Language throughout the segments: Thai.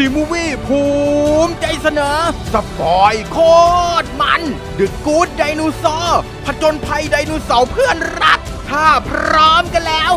ซีมูวี่ภูมิใจเสนอ สปอยโคตรมัน ดึกกูดไดโนเสาร์ผจญภัยไดโนเสาร์เพื่อนรัก ถ้าพร้อมกันแล้ว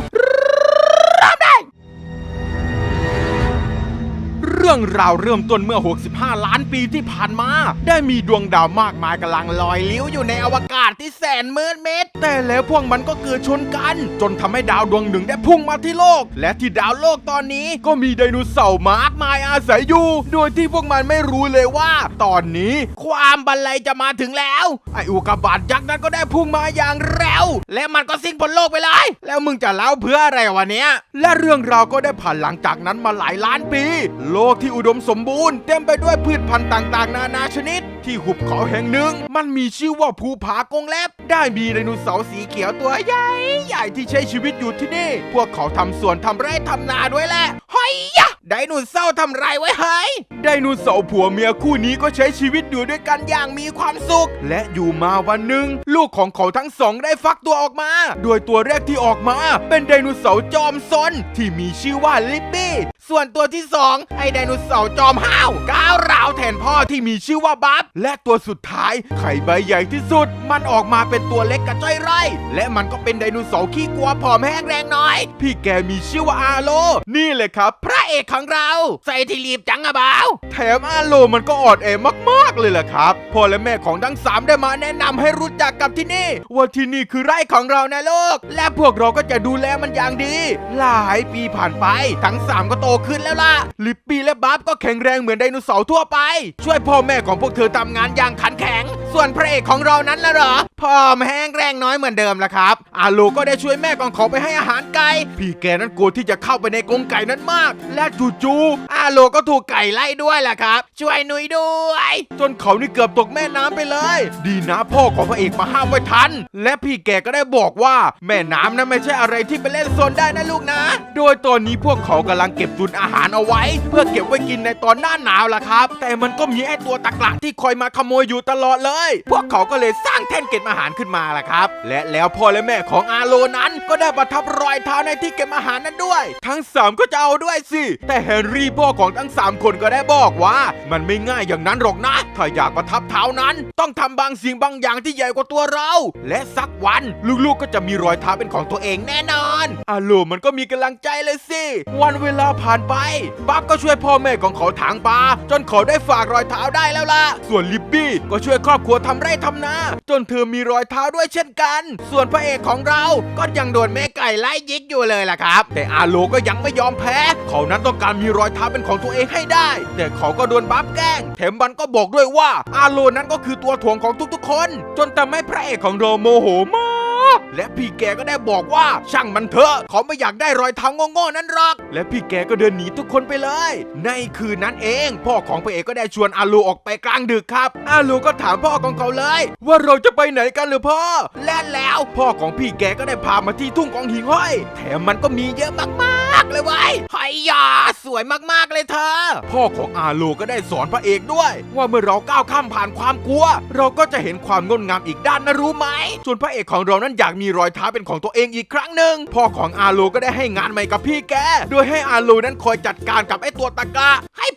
เรื่องราวเริ่มต้นเมื่อ 65 ล้านปีที่ผ่านมา ได้มีดวงดาวมากมายกำลังลอยลิ้วอยู่ในอวกาศที่แสนมืดมิดแต่แล้วพวกมันก็เกิดชนกัน จนทำให้ดาวดวงหนึ่งได้พุ่งมาที่โลก และที่ดาวโลกตอนนี้ก็มีไดโนเสาร์มากมายอาศัยอยู่ โดยที่พวกมันไม่รู้เลยว่า ตอนนี้ความบันไลยจะมาถึงแล้ว ไออุกาบาตยักษ์นั้นก็ได้พุ่งมาอย่างเร็ว และมันก็สิ้นพ้นโลกไปเลย แล้วมึงจะเล่าเพื่ออะไรวะเนี้ยและเรื่องราวก็ได้ผ่านหลังจากนั้นมาหลายล้านปี โลกที่อุดมสมบูรณ์เต็มไปด้วยพืชพันธุ์ต่างๆ นานาชนิด ที่หุบเขาแห่งหนึ่ง มันมีชื่อว่าภูผากงเล็บได้มีไดโนเสาร์สีเขียวตัวใหญ่ ใหญ่ที่ใช้ชีวิตอยู่ที่นี่ พวกเขาทำสวนทำไร่ทำนาด้วยแหละเฮ้ยยะไดโนเสาร์ทำไรไว้เฮ้ยไดโนเสาร์ผัวเมียคู่นี้ก็ใช้ชีวิตอยู่ด้วยกันอย่างมีความสุข และอยู่มาวันหนึ่ง ลูกของเขาทั้งสองได้ฟักตัวออกมา โดยตัวแรกที่ออกมา เป็นไดโนเสาร์จอมซนที่มีชื่อว่าลิปปี้ ส่วนตัวที่สองไอไดโนเสาร์จอมห้าวก้าวร้าวแทนพ่อที่มีชื่อว่าบัฟและตัวสุดท้ายไข่ใบใหญ่ที่สุด มันออกมาเป็นตัวเล็กกระจ้อยไร่และมันก็เป็นไดโนเสาร์ขี้กลัวผอมแห้งแรงน้อย พี่แกมีชื่อว่าอาโล นี่เลยครับ พระเอกของเรา ใส่ที่รีบจังอะบ่าวแถมอาโลมันก็อ่อนแอมากๆ เลยแหละครับ พ่อและแม่ของทั้งสามได้มาแนะนำให้รู้จักกับที่นี่ ว่าที่นี่คือไร่ของเรานะลูก และพวกเราก็จะดูแลมันอย่างดี หลายปีผ่านไป ทั้งสามก็โตขึ้นแล้วล่ะ ลิปปี้และบัฟก็แข็งแรงเหมือนไดโนเสาร์ทั่วไป ช่วยพ่อแม่ของพวกเธอทำงานอย่างขันแข็ง ส่วนพระเอกของเรานั้นล่ะเหรอพอแห้งแรงน้อยเหมือนเดิมละครับ อาโลก็ได้ช่วยแม่ของเขาไปให้อาหารไก่ พี่แกนั้นกลัวที่จะเข้าไปในกรงไก่นั้นมาก และจู่ๆอาโลก็ถูกไก่ไล่ด้วยล่ะครับ ช่วยหนุยด้วยจนเขานี่เกือบตกแม่น้ำไปเลย ดีนะพ่อของพระเอกมาห้ามไว้ทัน และพี่แกก็ได้บอกว่า แม่น้ำนั้นไม่ใช่อะไรที่ไปเล่นโซนได้นะลูกนะ โดยตอนนี้พวกเขากำลังเก็บตุนอาหารเอาไว้ เพื่อเก็บไว้กินในตอนหน้าหนาวล่ะครับ แต่มันก็มีไอ้ตัวตะกละที่คอยมาขโมยอยู่ตลอดเลย พวกเขาก็เลยสร้างแท่นเก็บอาหารขึ้นมาล่ะครับ และแล้วพ่อและแม่ของอาโลนั้นก็ได้ประทับรอยเท้าในที่เก็บอาหารนั้นด้วย ทั้งสามก็จะเอาด้วยสิแต่แฮร์รี่พ่อของทั้งสามคนก็ได้บอกว่า มันไม่ง่ายอย่างนั้นหรอกนะถ้าอยากประทับเท้านั้น ต้องทำบางสิ่งบางอย่างที่ใหญ่กว่าตัวเรา และสักวันลูกๆก็จะมีรอยเท้าเป็นของตัวเองแน่นอนอาโลมันก็มีกำลังใจเลยสิ วันเวลาผ่านไปบัฟก็ช่วยพ่อแม่ของเขาถางปลาจนเขาได้ฝากรอยเท้าได้แล้วล่ะ ส่วนลิบบี้ก็ช่วยครอบครัวทำไร่ทำนาจนเธอมีรอยเท้าด้วยเช่นกัน ส่วนพระเอกของเราก็ยังโดนแม่ไก่ไล่ยิกอยู่เลยล่ะครับ แต่อาโลก็ยังไม่ยอมแพ้ เขานั้นต้องการมีรอยเท้าเป็นของตัวเองให้ได้ แต่เขาก็โดนบัฟแกล้งแถมมันก็บอกด้วยว่าอาโลนั้นก็คือตัวถ่วงของทุกๆคน จนทำให้พระเอกของเราโมโหมาก และพี่แกก็ได้บอกว่าช่างมันเถอะเขาไม่อยากได้รอยเท้าโง่ๆนั้นหรอก และพี่แกก็เดินหนีทุกคนไปเลย ในคืนนั้นเอง พ่อของพระเอกก็ได้ชวนอาลูออกไปกลางดึกครับ อาลูก็ถามพ่อของเขาเลย ว่าเราจะไปไหนกันหรือพ่อ และแล้วพ่อของพี่แกก็ได้พามาที่ทุ่งของหิงห้อย แถมมันก็มีเยอะมากๆเลยเว้ยไฮยาสวยมากๆเลยเธอ พ่อของอาลูก็ได้สอนพระเอกด้วย ว่าเมื่อเราก้าวข้ามผ่านความกลัว เราก็จะเห็นความงดงามอีกด้านนะรู้ไหมส่วนพระเอกของเรานั้นอยากมีมีรอยเท้าเป็นของตัวเองอีกครั้งหนึ่งพ่อของอาลูก็ได้ให้งานใหม่กับพี่แก โดยให้อาลูนั้นคอยจัดการกับไอ้ตัวตะกะ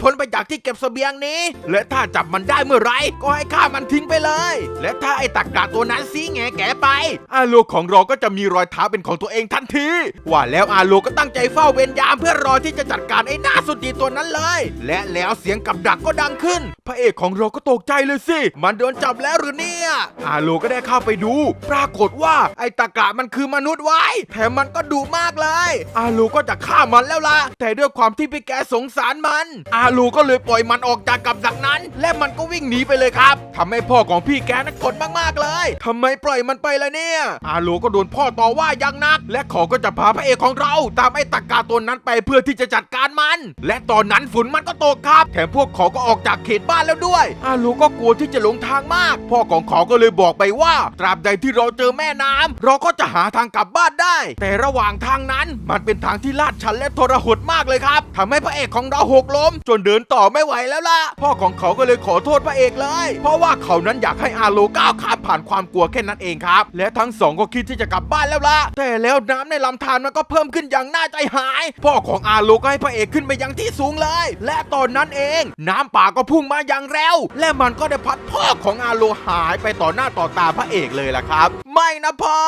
พ้นไปจากที่เก็บเสบียงนี้ และถ้าจับมันได้เมื่อไรก็ให้ฆ่ามันทิ้งไปเลย และถ้าไอ้ตะกะตัวนั้นซีแงแกไป อาลูของเราก็จะมีรอยเท้าเป็นของตัวเองทันที ว่าแล้วอาลูก็ตั้งใจเฝ้าเวรยามเพื่อรอที่จะจัดการไอ้หน้าสุดดีตัวนั้นเลย และแล้วเสียงกับดักก็ดังขึ้น พระเอกของเราก็ตกใจเลยสิ มันโดนจับแล้วหรือเนี่ยอาลูก็ได้เข้าไปดู ปรากฏว่าไอ้ตะกะมันคือมนุษย์ไว้ แถมมันก็ดุมากเลย อาลูก็จะฆ่ามันแล้วล่ะแต่ด้วยความที่พี่แกสงสารมันอาาลูก็เลยปล่อยมันออกจากกับดักนั้น และมันก็วิ่งหนีไปเลยครับทำให้พ่อของพี่แกนั้นกดมากๆเลยทำไมปล่อยมันไปล่ะเนี่ย อาลูก็โดนพ่อต่อว่าอย่างนัก และขาก็จะพาพระเอกของเรา ตามไอ้ตะกาตัวนั้นไปเพื่อที่จะจัดการมัน และตอนนั้นฝนมันก็ตกครับ แถมพวกขาก็ออกจากเขตบ้านแล้วด้วย อาลูก็กลัวที่จะหลงทางมาก พ่อของขาก็เลยบอกไปว่า ตราบใดที่เราเจอแม่น้ำเราก็จะหาทางกลับบ้านได้ แต่ระหว่างทางนั้นมันเป็นทางที่ลาดชันและทรหดมากเลยครับทำให้พระเอกของเราหกล้มจนเดินต่อไม่ไหวแล้วล่ะ พ่อของเขาก็เลยขอโทษพระเอกเลย เพราะว่าเขานั้นอยากให้อาโลก้าวข้ามผ่านความกลัวแค่นั้นเองครับ และทั้งสองก็คิดที่จะกลับบ้านแล้วล่ะ แต่แล้วน้ำในลำธารมันก็เพิ่มขึ้นอย่างน่าใจหาย พ่อของอาโลก็ให้พระเอกขึ้นไปยังที่สูงเลย และตอนนั้นเอง น้ำป่าก็พุ่งมาอย่างเร็ว และมันก็ได้พัดพ่อของอาโลหายไปต่อหน้าต่อตาพระเอกเลยล่ะครับ ไม่นะพ่อ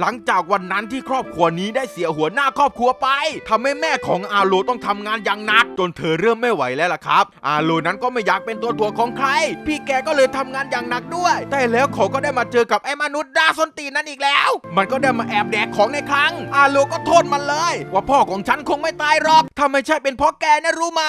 หลังจากวันนั้นที่ครอบครัวนี้ได้เสียหัวหน้าครอบครัวไปทำให้แม่ของอาโลต้องทำงานอย่างหนัก จนเธอเริ่มไม่ไหวแล้วล่ะครับ อาโลนั้นก็ไม่อยากเป็นตัวถ่วงของใคร พี่แกก็เลยทำงานอย่างหนักด้วย แต่แล้วเขาก็ได้มาเจอกับไอ้มนุษย์ดาสนตีนนั่นอีกแล้ว มันก็ได้มาแอบแดกของในคลัง อาโลก็โทษมันเลย ว่าพ่อของฉันคงไม่ตายหรอกถ้าไม่ใช่เป็นเพราะแกนะรู้ไหม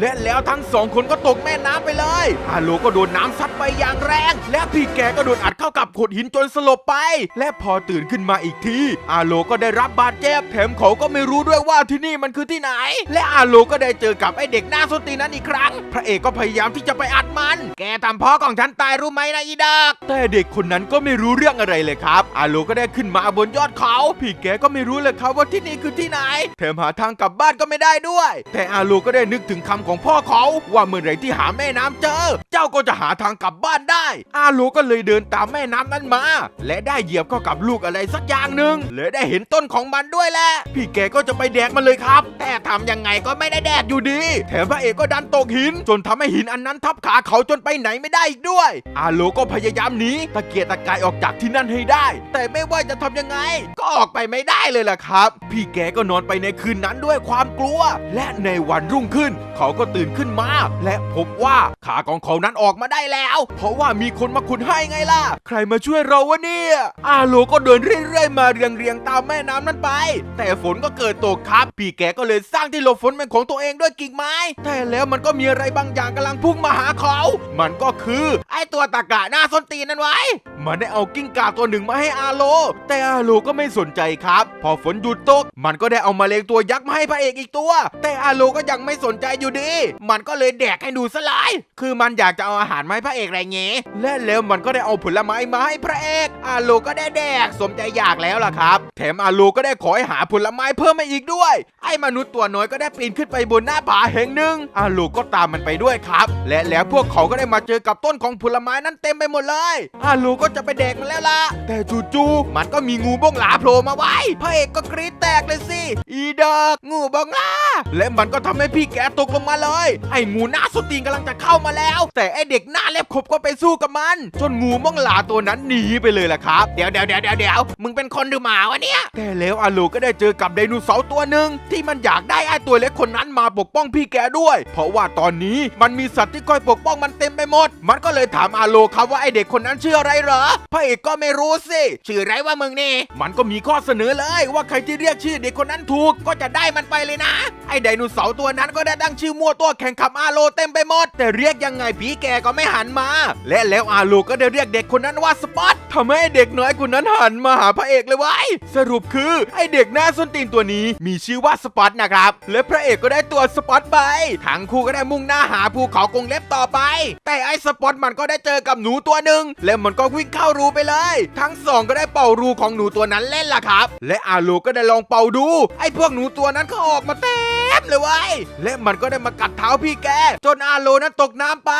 และแล้วทั้งสองคนก็ตกแม่น้ำไปเลย อาโลก็โดนน้ำซัดไปอย่างแรง และพี่แกก็โดนอัดเข้ากับโขดหินจนสลบไป และพอตื่นขึ้นมาอีกที อาโลก็ได้รับบาดเจ็บแถมเขาก็ไม่รู้ด้วยว่าที่นี่มันคือที่ไหน และอาโลก็ได้เจอกับไอเด็กหน้าส้นตีนั้นอีกครั้ง พระเอกก็พยายามที่จะไปอัดมัน แกทำพ่อของฉันตายรู้ไหมนะอีดอกแต่เด็กคนนั้นก็ไม่รู้เรื่องอะไรเลยครับ อาโลก็ได้ขึ้นมาบนยอดเขา พี่แกก็ไม่รู้เลยครับว่าที่นี่คือที่ไหน แถมหาทางกลับบ้านก็ไม่ได้ด้วย แต่อาโลก็ได้นึกถึงคำของพ่อเขา ว่าเมื่อไรที่หาแม่น้ำเจอ เจ้าก็จะหาทางกลับบ้านได้ อาโลก็เลยเดินตามแม่น้ำนั้นมา และได้เหยียบเข้ากับลูกอะไรสักอย่างหนึ่งและได้เห็นต้นของมันด้วยแหละ พี่แกก็จะไปแดกมันเลยครับ แต่ทำยังไงก็ไม่ได้แดกอยู่ดี แถมพระเอกก็ดันตกหิน จนทำให้หินอันนั้นทับขาเขาจนไปไหนไม่ได้อีกด้วย อาโลก็พยายามหนีตะเกียกตะกายออกจากที่นั่นให้ได้ แต่ไม่ว่าจะทำยังไง ก็ออกไปไม่ได้เลยล่ะครับ พี่แกก็นอนไปในคืนนั้นด้วยความกลัว และในวันรุ่งขึ้น เขาก็ตื่นขึ้นมา และพบว่าขาของเขานั้นออกมาได้แล้ว เพราะว่ามีคนมาขุดให้ไงล่ะ ใครมาช่วยเราวะเนี่ยอาโลก็เดินเรื่อยๆมาเรียงๆตามแม่น้ำนั้นไป แต่ฝนก็เกิดตกครับ พี่แกก็เลยสร้างที่หลบฝนเป็นของตัวเองด้วยกิ่งไม้แต่แล้วมันก็มีอะไรบางอย่างกำลังพุ่งมาหาเขา มันก็คือ ไอตัวตะกะหน้าส้นตีนนั่นไว้ มันได้เอากิ้งก่าตัวหนึ่งมาให้อาโล แต่อาโลก็ไม่สนใจครับ พอฝนหยุดตก มันก็ได้เอามาเลงตัวยักษ์มาให้พระเอกอีกตัว แต่อาโลก็ยังไม่สนใจอยู่ดี มันก็เลยแดกให้ดูสลาย คือมันอยากจะเอาอาหารมาให้พระเอกอะไรเงี้และแล้วมันก็ได้เอาผลไม้มาให้พระเอก อาโลก็ได้แดกสมใจอยากแล้วล่ะครับ แถมอาโลก็ได้ขอให้หาผลไม้เพิ่มมาอีกด้วย ไอ้มนุษย์ตัวน้อยก็ได้ปีนขึ้นไปบนหน้าผาแห่งหนึ่งอาโลก็ตามมันไปด้วยครับ และแล้วพวกเขาก็ได้มาเจอกับต้นของผลไม้นั้นเต็มไปหมดเลยอาโลก็จะไปแดกมันแล้วล่ะ แต่จู่ๆมันก็มีงูบ้องหลาโผล่มาไว้พระเอกก็กรี๊ดแตกเลยสิ อีดอกงูบ้องหลาและมันก็ทำให้พี่แกตกลงมาเลย ไอ้งูหน้าสตีนกำลังจะเข้ามาแล้ว แต่ไอ้เด็กหน้าเล็บขบก็ไปสู้กับมัน จนงูบ้องหลาตัวนั้นหนีไปเลยล่ะครับ เดี๋ยวเดี๋ยวเดี๋ยวเดี๋ยวเดี๋ยวมึงเป็นคนหรือหมาวะเนี่ย แต่แล้วอาโลก็ได้เจอกับไดโนเสาร์ตัวหนึ่งที่มันอยากได้ไอ้ตัวเล็กคนนั้นมาปกป้องพี่แกด้วย เพราะว่าตอนนี้มันมีสัตว์ที่คอยปกป้องมันเต็มไปหมด มันก็เลยถามอาโลครับว่าไอเด็กคนนั้นชื่ออะไรเหรอพระเอกก็ไม่รู้สิชื่อไรว่ามึงนี่ มันก็มีข้อเสนอเลยว่าใครที่เรียกชื่อเด็กคนนั้นถูกก็จะได้มันไปเลยนะ ไอไดโนเสาร์ตัวนั้นก็ได้ตั้งชื่อมั่วตัวแข่งขับอาโลเต็มไปหมด แต่เรียกยังไงผีแกก็ไม่หันมา และแล้วอาโลก็ได้เรียกเด็กคนนั้นว่าสปอตทำให้เด็กน้อยคนนั้นหันมาหาพระเอกเลยว้ยสรุปคือไอเด็กหน้าส้นตีนตัวนี้มีชื่อว่าสปอตนะครับ และพระเอกก็ได้ตัวสปอตไปทั้งคู่ก็ได้มุ่งหน้าหาภูเขากรงเล็บต่อไป แต่ไอ้สปอตมันก็ได้เจอกับหนูตัวหนึ่งและมันก็วิ่งเข้ารูไปเลย ทั้งสองก็ได้เป่ารูของหนูตัวนั้นเล่นล่ะครับ และอาโลก็ได้ลองเป่าดู ไอ้พวกหนูตัวนั้นก็ออกมาเต็มเลยเว้ยและมันก็ได้มากัดเท้าพี่แก จนอาโลนั้นตกน้ำไป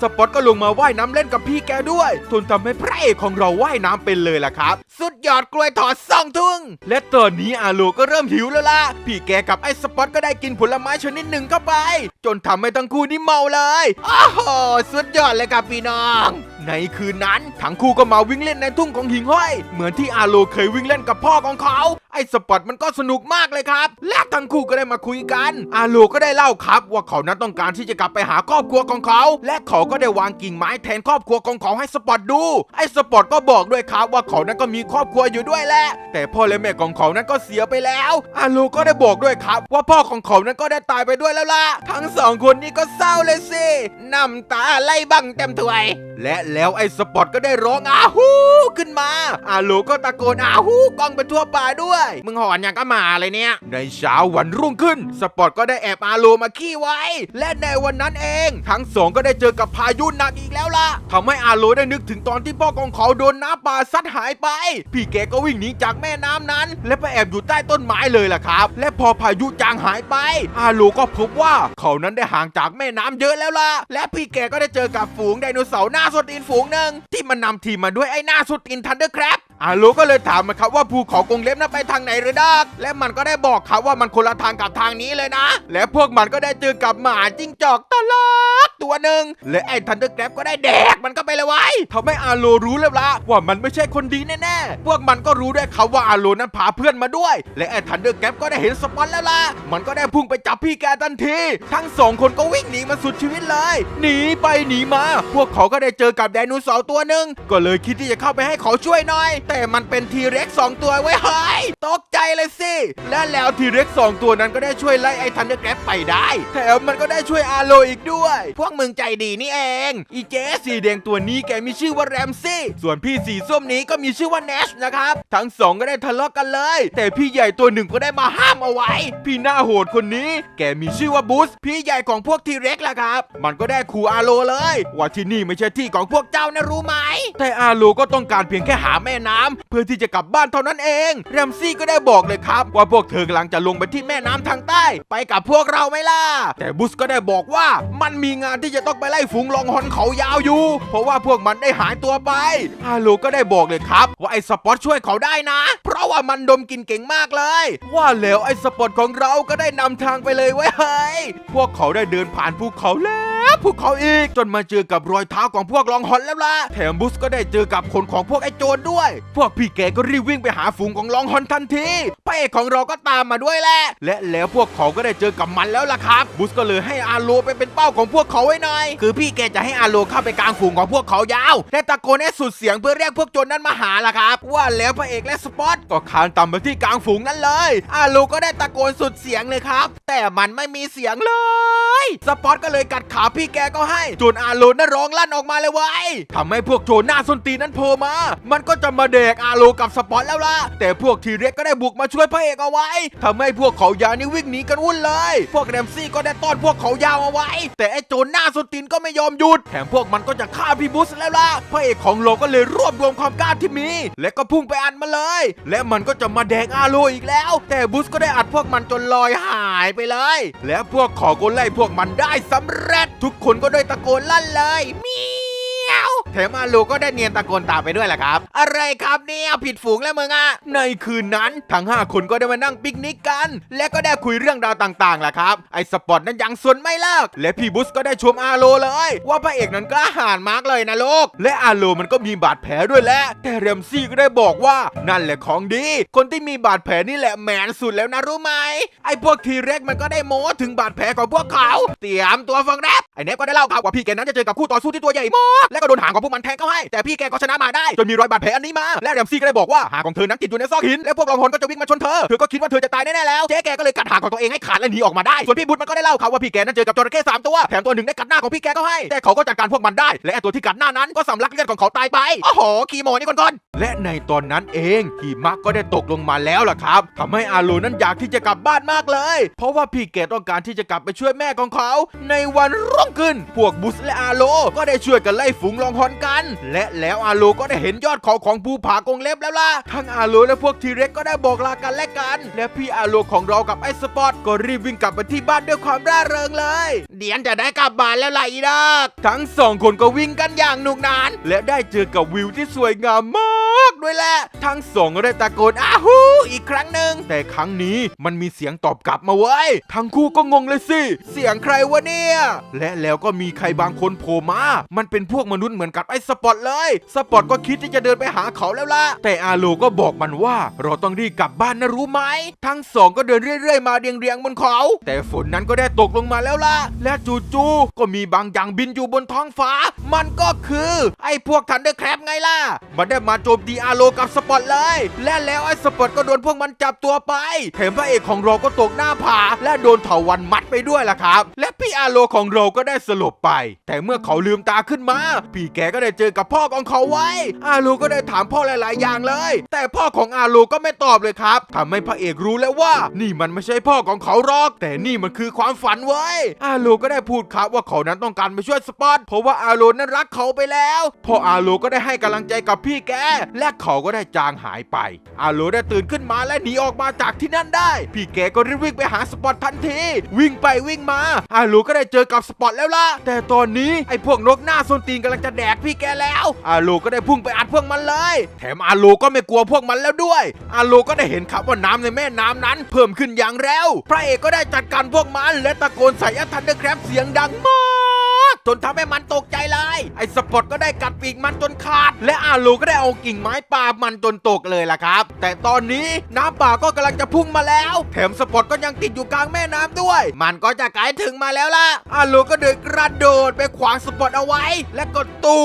สปอตก็ลงมาว่ายน้ำเล่นกับพี่แกด้วยจนทำให้พระเอกของเราว่ายน้ำเป็นเลยล่ะครับ สุดยอดกล้วยถอดซ่องทุ่ง และตอนนี้อาโลก็เริ่มหิวแล้วล่ะ พี่แกกับไอ้สปอตก็ได้กินผลไม้ชนิดหนึ่งเข้าไปจนทำให้ทั้งคู่นี่เมาเลย โอ้โห สุดยอดเลยครับพี่น้องในคืนนั้น ทั้งคู่ก็มาวิ่งเล่นในทุ่งของหิงห้อย เหมือนที่อาโลเคยวิ่งเล่นกับพ่อของเขา ไอ้สปอตมันก็สนุกมากเลยครับ และทั้งคู่ก็ได้มาคุยกัน อาโลก็ได้เล่าครับ ว่าเขานั้นต้องการที่จะกลับไปหาครอบครัวของเขา และเขาก็ได้วางกิ่งไม้แทนครอบครัวของเขาให้สปอตดู ไอ้สปอตก็บอกด้วยครับว่าเขานั้นก็มีครอบครัวอยู่ด้วยแหละ แต่พ่อและแม่ของเขานั้นก็เสียไปแล้ว อาโลก็ได้บอกด้วยครับ ว่าพ่อของเขานั้นก็ได้ตายไปด้วยแล้วล่ะ ทั้งสองคนนี้ก็เศร้าเลยสิ น้ำตาไหลบังเต็มถ้วย และแล้วไอ้สปอตก็ได้ร้องอาฮูขึ้นมาอาโลก็ตะโกนอาฮูกล้องไปทั่วป่าด้วย มึงหอนอย่างก็มาเลยเนี่ย ในเช้าวันรุ่งขึ้น สปอตก็ได้แอบอาโลมาขี้ไว้ และในวันนั้นเอง ทั้งสองก็ได้เจอกับพายุหนักอีกแล้วล่ะทำให้อาโลได้นึกถึงตอนที่พ่อของเขาโดนน้ำป่าซัดหายไป พี่แกก็วิ่งหนีจากแม่น้ำนั้น และไปแอบอยู่ใต้ต้นไม้เลยล่ะครับ และพอพายุจางหายไป อาโลก็พบว่าเขานั้นได้ห่างจากแม่น้ำเยอะแล้วล่ะและพี่แกก็ได้เจอกับฝูงไดโนเสาร์หน้าสุดตีนฝูงหนึ่งที่มันนำทีมมาด้วยไอ้หน้าสุดตีนทันเดอร์แครบอาโลก็เลยถามมันครับว่าภูเขากรงเล็บนั้นไปทางไหนหรือดักและมันก็ได้บอกครับว่ามันคนละทางกับทางนี้เลยนะ และพวกมันก็ได้เจอกับหมาจิ้งจอกตลอดตัวหนึ่งและไอ้ทันเดอร์แกรบก็ได้แดกมันก็ไปเลยไว้ทำให้อาโลรู้แล้วละว่ามันไม่ใช่คนดีแน่ๆ พวกมันก็รู้ด้วยครับว่าอาโลนั้นพาเพื่อนมาด้วย และไอ้ทันเดอร์แกรบก็ได้เห็นสปอนแล้วล่ะ มันก็ได้พุ่งไปจับพี่แกทันที ทั้งสองคนก็วิ่งหนีมาสุดชีวิตเลย หนีไปหนีมา พวกเขาก็ได้เจอกับไดโนเสาร์ตัวหนึ่งก็เลยคิดที่จะเข้าไปให้เขาช่วยหน่อย แต่มันเป็นทีเร็กสองตัวไว้เฮ้ยตกใจเลยสิ และแล้วทีเร็กสองตัวนั้นก็ได้ช่วยไล่ไอ้ทันเดอร์แกรบไปได้ แถมมันก็ได้ช่วยอาโลอีกด้วย พวกมึงใจดีนี่เอง อีเจสีแดงตัวนี้แกมีชื่อว่าแรมซี่ส่วนพี่สีส้มนี้ก็มีชื่อว่าเนชนะครับ ทั้งสองก็ได้ทะเลาะกันเลย แต่พี่ใหญ่ตัวหนึ่งก็ได้มาห้ามเอาไว้ พี่หน้าโหดคนนี้ แกมีชื่อว่าบูสพี่ใหญ่ของพวกทีเร็กล่ะครับ มันก็ได้ขู่อาโลเลย ว่าที่นี่ไม่ใช่ที่ของพวกเจ้านะรู้ไหม แต่อาโลก็ต้องการเพียงแค่หาแม่น้ำเพื่อที่จะกลับบ้านเท่านั้นเองแรมซี่ก็ได้บอกเลยครับ ว่าพวกเธอกำลังจะลงไปที่แม่น้ำทางใต้ ไปกับพวกเราไหมล่ะ แต่บุสก็ได้บอกว่ามันมีงานที่จะต้องไปไล่ฝูงลองฮอนเขายาวอยู่ เพราะว่าพวกมันได้หายตัวไป อาโลก็ได้บอกเลยครับ ว่าไอ้สปอตช่วยเขาได้นะ เพราะว่ามันดมกินเก่งมากเลย ว่าแล้วไอ้สปอตของเราก็ได้นำทางไปเลยไว้เฮ้ยพวกเขาได้เดินผ่านภูเขาแล้ว ภูเขาอีก จนมาเจอกับรอยเท้าของพวกลองฮอนแล้วล่ะแถมบุสก็ได้เจอกับคนของพวกไอ้โจรด้วย พวกพี่แกก็รีบวิ่งไปหาฝูงของลองฮอนทันทีพระเอกของเราก็ตามมาด้วยแหละและแล้วพวกเขาก็ได้เจอกับมันแล้วล่ะครับ บุสก็เลยให้อาโลไปเป็นเป้าของพวกเขาไว้หน่อย คือพี่แกจะให้อาโลเข้าไปกลางฝูงของพวกเขายาวและตะโกนให้สุดเสียงเพื่อเรียกพวกโจรนั้นมาหาล่ะครับ ว่าแล้วพระเอกและสปอตก็คานต่ำไปที่กลางฝูงนั้นเลย อาโลก็ได้ตะโกนสุดเสียงเลยครับ แต่มันไม่มีเสียงเลย สปอตก็เลยกัดขาพี่แกก็ให้จนอาโลนั้นร้องลั่นออกมาเลยเว้ยทำให้พวกโจรหน้าส้นตีนนั้นโผล่มา มันก็จะมาเด็กอาโลกับสปอตแล้วล่ะ แต่พวกทีเร็กก็ได้บุกมาช่วยพระเอกเอาไว้ทำให้พวกเขายาวนี่วิ่งหนีกันวุ่นเลย พวกแรมซี่ก็ได้ต้อนพวกเขายาวเอาไว้ แต่ไอ้โจรหน้าส้นตีนก็ไม่ยอมหยุด แถมพวกมันก็จะฆ่าพี่บุสแล้วล่ะ พระเอกของเราก็เลยรวบรวมความกล้าที่มี และก็พุ่งไปอัดมาเลย และมันก็จะมาแดกอาโลอีกแล้ว แต่บุสก็ได้อัดพวกมันจนลอยหายไปเลย และพวกเขอก็ไล่พวกมันได้สำเร็จทุกคนก็ได้ตะโกนลั่นเลยมี แถมอาโลก็ได้เนียนตะโกนตามไปด้วยแหละครับ อะไรครับเนี่ยผิดฝูงแล้วมึงอะในคืนนั้นทั้ง 5 คนก็ได้มานั่งปิกนิกกัน และก็ได้คุยเรื่องราวต่างๆแหละครับ ไอ้สปอตนั้นยังสนไม่เลิกและพี่บุสก็ได้ชมอาโลเลย ว่าพระเอกนั้นกล้าหาญมากเลยนะลูกและอาโลมันก็มีบาดแผลด้วยแหละแต่เรมซี่ก็ได้บอกว่านั่นแหละของดี คนที่มีบาดแผลนี่แหละแมนสุดแล้วนะรู้ไหมไอ้พวกทีเร็กมันก็ได้โม้ถึงบาดแผลของพวกเขา เตรียมตัวฟังแรปไอ้เนฟก็ได้เล่าครับว่าพี่แกนั้นจะเจอกับคู่ต่อสู้ที่ตัวใหญ่มากและก็โดนหางของพวกมันแทงเข้าให้ แต่พี่แกก็ชนะมาได้จนมีรอยบาดแผลอันนี้มา และเรมซี่ก็ได้บอกว่าหางของเธอนั้นติดอยู่ในซอกหิน และพวกลองฮอนก็จะวิ่งมาชนเธอ เธอก็คิดว่าเธอจะตายแน่ๆแล้ว เจ๊แกก็เลยกัดหางของตัวเองให้ขาดและหนีออกมาได้ ส่วนพี่บุตรมันก็ได้เล่าครับว่าพี่แกนั้นเจอกับจระเข้สามตัว แถมตัวหนึ่งได้กัดหน้าของพี่แกก็ให้ แต่เขาก็จัดการพวกมันได้ และตัวที่กัดหน้านั้นก็สำลักเลือดของเขาตายไปโอ้โหคีโมนี่คนๆและในตอนนั้นเองหิมะก็ได้ตกลงมาแล้วล่ะครับทำให้อาโลนั้นอยากที่จะกลับบ้านมากเลย เพราะว่าพี่แกต้องการที่จะกลับไปช่วยแม่ของเขา ในวันรุ่งขึ้นพวกบุสและอาโลก็ได้ช่วยกันไล่ฝูงลองฮอนกัน และแล้วอาโลก็ได้เห็นยอดเขาของภูผากงเล็บแล้วล่ะทั้งอาโลและพวกทีเร็กก็ได้บอกลากันและกัน และพี่อาโลของเรากับไอ้สปอตก็รีบวิ่งกลับไปที่บ้านด้วยความร่าเริงเลย เดียนจะได้กลับบ้านแล้วล่ะอีดักทั้งสองคนก็วิ่งกันอย่างหนุกหนาน และได้เจอกับวิวที่สวยงามมากด้วยแหละทั้งสองก็ได้ตะโกนอ้าฮูอีกครั้งหนึ่งแต่ครั้งนี้มันมีเสียงตอบกลับมาเว้ยทั้งคู่ก็งงเลยสิ เสียงใครวะเนี่ย และแล้วก็มีใครบางคนโผล่มา มันเป็นพวกมนุษย์เหมือนกันบไอ้สปอตเลย สปอตก็คิดที่จะเดินไปหาเขาแล้วล่ะ แต่อาโลก็บอกมันว่า เราต้องรีบกลับบ้านนะรู้ไหม ทั้งสองก็เดินเรื่อยๆมาเรียงๆบนเขา แต่ฝนนั้นก็ได้ตกลงมาแล้วล่ะ และจู่ๆก็มีบางอย่างบินอยู่บนท้องฟ้า มันก็คือ ไอ้พวกทันเดอร์แครบไงล่ะ มันได้มาโจมตีอาโลกับสปอตเลย และแล้วไอ้สปอตก็โดนพวกมันจับตัวไปแถมพระเอกของเราก็ตกหน้าผา และโดนเถาวันมัดไปด้วยล่ะครับ และพี่อาโลของเราก็ได้สลบไป แต่เมื่อเขาลืมตาขึ้นมา พี่แกก็ได้เจอกับพ่อของเขาไว้ อาโลก็ได้ถามพ่อหลาย ๆ อย่างเลย แต่พ่อของอาโลก็ไม่ตอบเลยครับทำให้พระเอกรู้แล้วว่า นี่มันไม่ใช่พ่อของเขาหรอก แต่นี่มันคือความฝันเว้อาโลก็ได้พูดครับว่าเขานั้นต้องการไปช่วยสปอตเพราะว่าอาโลนั้นรักเขาไปแล้วพ่ออาโลก็ได้ให้กำลังใจกับพี่แก และเขาก็ได้จางหายไป อาโลได้ตื่นขึ้นมาและหนีออกมาจากที่นั่นได้ พี่แกก็รีบวิ่งไปหาสปอตทันที วิ่งไปวิ่งมาอาโลก็ได้เจอกับสปอตแล้วล่ะแต่ตอนนี้ไอ้พวกนกหน้าส้นตีนกำลังำลังจะแดกพี่แกแล้วอาโลก็ได้พุ่งไปอัดพวกมันเลย แถมอาโลก็ไม่กลัวพวกมันแล้วด้วย อาโลก็ได้เห็นครับว่าน้ำในแม่น้ำนั้น เพิ่มขึ้นอย่างเร็วพระเอกก็ได้จัดการพวกมันและตะโกนใส่อัทันเดอร์แครบเสียงดังมากจนทำให้มันตกใจเลย ไอ้สปอตก็ได้กัดปีกมันจนขาด และอาโลก็ได้เอากิ่งไม้ปามันจนตกเลยล่ะครับ แต่ตอนนี้น้ำป่าก็กำลังจะพุ่งมาแล้ว แถมสปอตก็ยังติดอยู่กลางแม่น้ำด้วย มันก็จะไกลถึงมาแล้วล่ะอาโลก็เดินกระโดดไปขวางสปอตเอาไว้ และก็ตู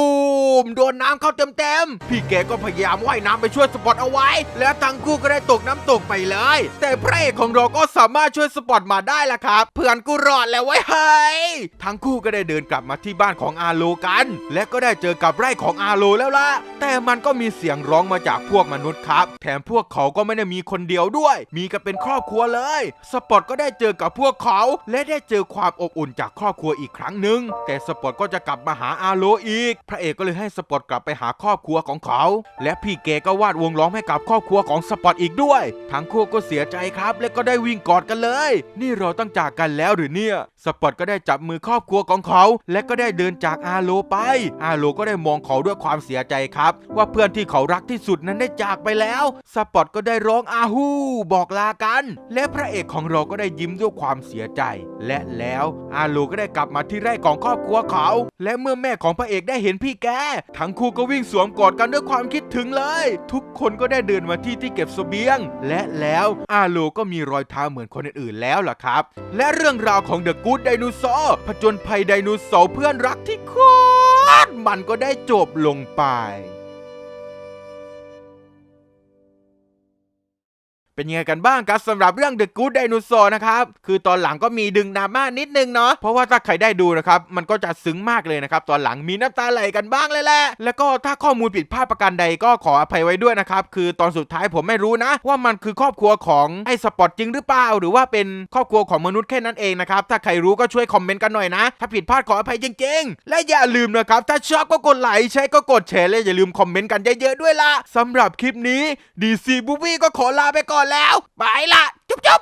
มโดนน้ำเข้าเต็มๆพี่แกก็พยายามว่ายน้ำไปช่วยสปอตเอาไว้ และทั้งคู่ก็ได้ตกน้ำตกไปเลย แต่พระเอกของเราก็สามารถช่วยสปอตมาได้ล่ะครับ เพื่อนกูรอดแล้วไว้เฮ้ยทั้งคู่ก็ได้เดินกลับมาที่บ้านของอาโลกันและก็ได้เจอกับไร่ของอาโลแล้วล่ะ แต่มันก็มีเสียงร้องมาจากพวกมนุษย์ครับ แถมพวกเขาก็ไม่ได้มีคนเดียวด้วย มีกันเป็นครอบครัวเลย สปอตก็ได้เจอกับพวกเขา และได้เจอความอบอุ่นจากครอบครัวอีกครั้งหนึ่ง แต่สปอตก็จะกลับมาหาอาโลอีก พระเอกก็เลยให้สปอตกลับไปหาครอบครัวของเขา และพี่เกก็วาดวงล้อมให้กับครอบครัวของสปอตอีกด้วย ทั้งคู่ก็เสียใจครับ และก็ได้วิ่งกอดกันเลย นี่เราต้องจากกันแล้วหรือเนี่ย สปอตก็ได้จับมือครอบครัวของเขา และก็ได้เดินจากอาโลไปอาโลก็ได้มองเขาด้วยความเสียใจครับ ว่าเพื่อนที่เขารักที่สุดนั้นได้จากไปแล้ว สปอตก็ได้ร้องอาฮูบอกลากัน และพระเอกของเราก็ได้ยิ้มด้วยความเสียใจ และแล้วอาโลก็ได้กลับมาที่ไร่ของครอบครัวเขา และเมื่อแม่ของพระเอกได้เห็นพี่แก ทั้งคู่ก็วิ่งสวมกอดกันด้วยความคิดถึงเลย ทุกคนก็ได้เดินมาที่ที่เก็บเสบียง และแล้วอาโลก็มีรอยเท้าเหมือนคนอื่นๆแล้วล่ะครับ และเรื่องราวของเดอะกู๊ดไดโนเสาร์ผจญภัยไดโนเสาร์เพื่อนรักที่คตร มันก็ได้จบลงไป เป็นยังไงกันบ้างครับสำหรับเรื่อง The Good Dinosaur นะครับ คือตอนหลังก็มีดึงดราม่านิดนึงเนาะ เพราะว่าถ้าใครได้ดูนะครับ มันก็จะซึ้งมากเลยนะครับ ตอนหลังมีน้ำตาไหลกันบ้างเลยแหละ แล้วก็ถ้าข้อมูลผิดพลาดประการใดก็ขออภัยไว้ด้วยนะครับ คือตอนสุดท้ายผมไม่รู้นะ ว่ามันคือครอบครัวของไอ้สปอตจริงหรือเปล่า หรือว่าเป็นครอบครัวของมนุษย์แค่นั้นเองนะครับ ถ้าใครรู้ก็ช่วยคอมเมนต์กันหน่อยนะ ถ้าผิดพลาดขออภัยจริงๆ และอย่าลืมนะครับ ถ้าชอบก็กดไลค์ใช่ก็กดแชร์และอย่าลืมคอมเมนต์กันเยอะๆด้วยล่ะสำหรับคลิปนี้ DC Movie ก็ขอลาไปก่อนแล้ว ไปละ จุ๊บจุ๊บ